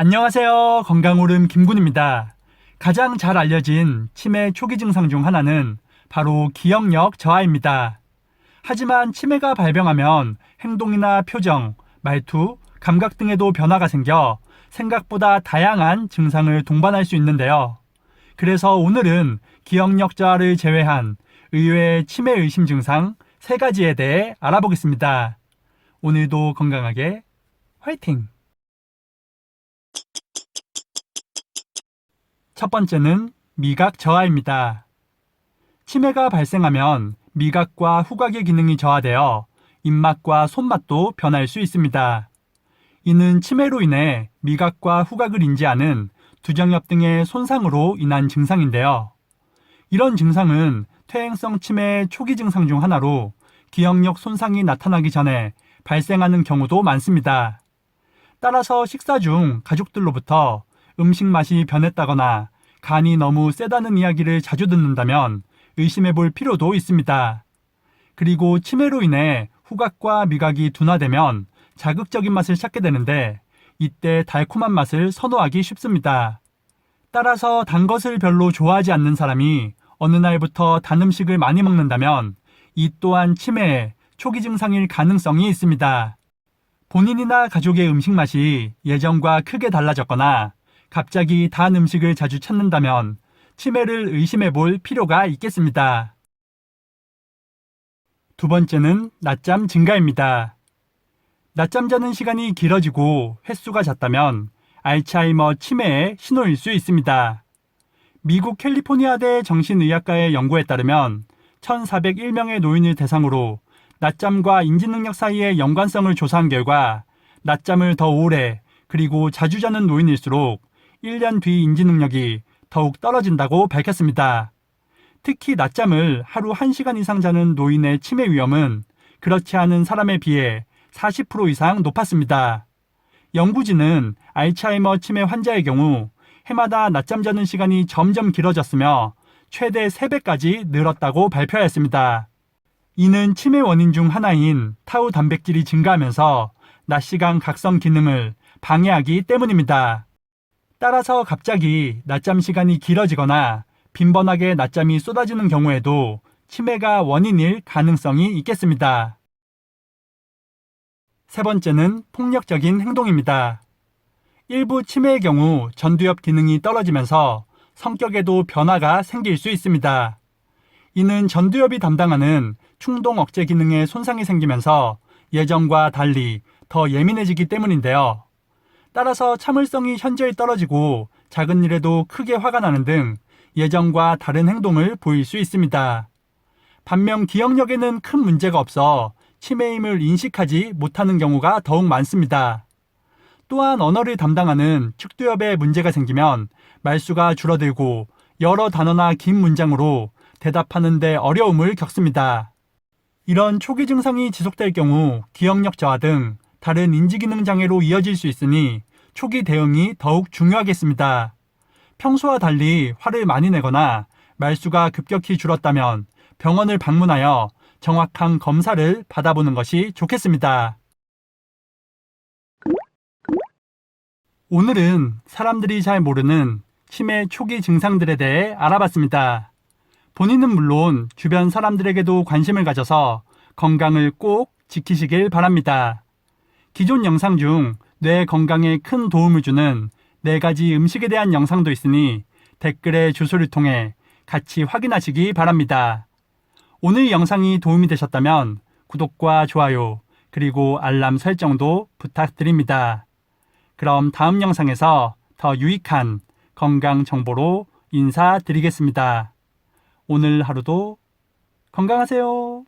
안녕하세요. 건강오름 김군입니다. 가장 잘 알려진 치매 초기 증상 중 하나는 바로 기억력 저하입니다. 하지만 치매가 발병하면 행동이나 표정, 말투, 감각 등에도 변화가 생겨 생각보다 다양한 증상을 동반할 수 있는데요. 그래서 오늘은 기억력 저하를 제외한 의외의 치매 의심 증상 세 가지에 대해 알아보겠습니다. 오늘도 건강하게 화이팅! 첫 번째는 미각 저하입니다. 치매가 발생하면 미각과 후각의 기능이 저하되어 입맛과 손맛도 변할 수 있습니다. 이는 치매로 인해 미각과 후각을 인지하는 두정엽 등의 손상으로 인한 증상인데요. 이런 증상은 퇴행성 치매의 초기 증상 중 하나로 기억력 손상이 나타나기 전에 발생하는 경우도 많습니다. 따라서 식사 중 가족들로부터 음식 맛이 변했다거나 간이 너무 세다는 이야기를 자주 듣는다면 의심해 볼 필요도 있습니다. 그리고 치매로 인해 후각과 미각이 둔화되면 자극적인 맛을 찾게 되는데 이때 달콤한 맛을 선호하기 쉽습니다. 따라서 단 것을 별로 좋아하지 않는 사람이 어느 날부터 단 음식을 많이 먹는다면 이 또한 치매의 초기 증상일 가능성이 있습니다. 본인이나 가족의 음식 맛이 예전과 크게 달라졌거나 갑자기 단 음식을 자주 찾는다면 치매를 의심해 볼 필요가 있겠습니다. 두 번째는 낮잠 증가입니다. 낮잠 자는 시간이 길어지고 횟수가 잦다면 알츠하이머 치매의 신호일 수 있습니다. 미국 캘리포니아대 정신의학과의 연구에 따르면 1,401명의 노인을 대상으로 낮잠과 인지능력 사이의 연관성을 조사한 결과 낮잠을 더 오래 그리고 자주 자는 노인일수록 1년 뒤 인지 능력이 더욱 떨어진다고 밝혔습니다. 특히 낮잠을 하루 1시간 이상 자는 노인의 치매 위험은 그렇지 않은 사람에 비해 40% 이상 높았습니다. 연구진은 알츠하이머 치매 환자의 경우 해마다 낮잠 자는 시간이 점점 길어졌으며 최대 3배까지 늘었다고 발표하였습니다. 이는 치매 원인 중 하나인 타우 단백질이 증가하면서 낮 시간 각성 기능을 방해하기 때문입니다. 따라서 갑자기 낮잠 시간이 길어지거나 빈번하게 낮잠이 쏟아지는 경우에도 치매가 원인일 가능성이 있겠습니다. 세 번째는 폭력적인 행동입니다. 일부 치매의 경우 전두엽 기능이 떨어지면서 성격에도 변화가 생길 수 있습니다. 이는 전두엽이 담당하는 충동 억제 기능에 손상이 생기면서 예전과 달리 더 예민해지기 때문인데요. 따라서 참을성이 현저히 떨어지고 작은 일에도 크게 화가 나는 등 예전과 다른 행동을 보일 수 있습니다. 반면 기억력에는 큰 문제가 없어 치매임을 인식하지 못하는 경우가 더욱 많습니다. 또한 언어를 담당하는 축두엽에 문제가 생기면 말수가 줄어들고 여러 단어나 긴 문장으로 대답하는데 어려움을 겪습니다. 이런 초기 증상이 지속될 경우 기억력 저하 등 다른 인지기능 장애로 이어질 수 있으니 초기 대응이 더욱 중요하겠습니다. 평소와 달리 화를 많이 내거나 말수가 급격히 줄었다면 병원을 방문하여 정확한 검사를 받아보는 것이 좋겠습니다. 오늘은 사람들이 잘 모르는 치매 초기 증상들에 대해 알아봤습니다. 본인은 물론 주변 사람들에게도 관심을 가져서 건강을 꼭 지키시길 바랍니다. 기존 영상 중 뇌 건강에 큰 도움을 주는 네 가지 음식에 대한 영상도 있으니 댓글에 주소를 통해 같이 확인하시기 바랍니다. 오늘 영상이 도움이 되셨다면 구독과 좋아요 그리고 알람 설정도 부탁드립니다. 그럼 다음 영상에서 더 유익한 건강 정보로 인사드리겠습니다. 오늘 하루도 건강하세요.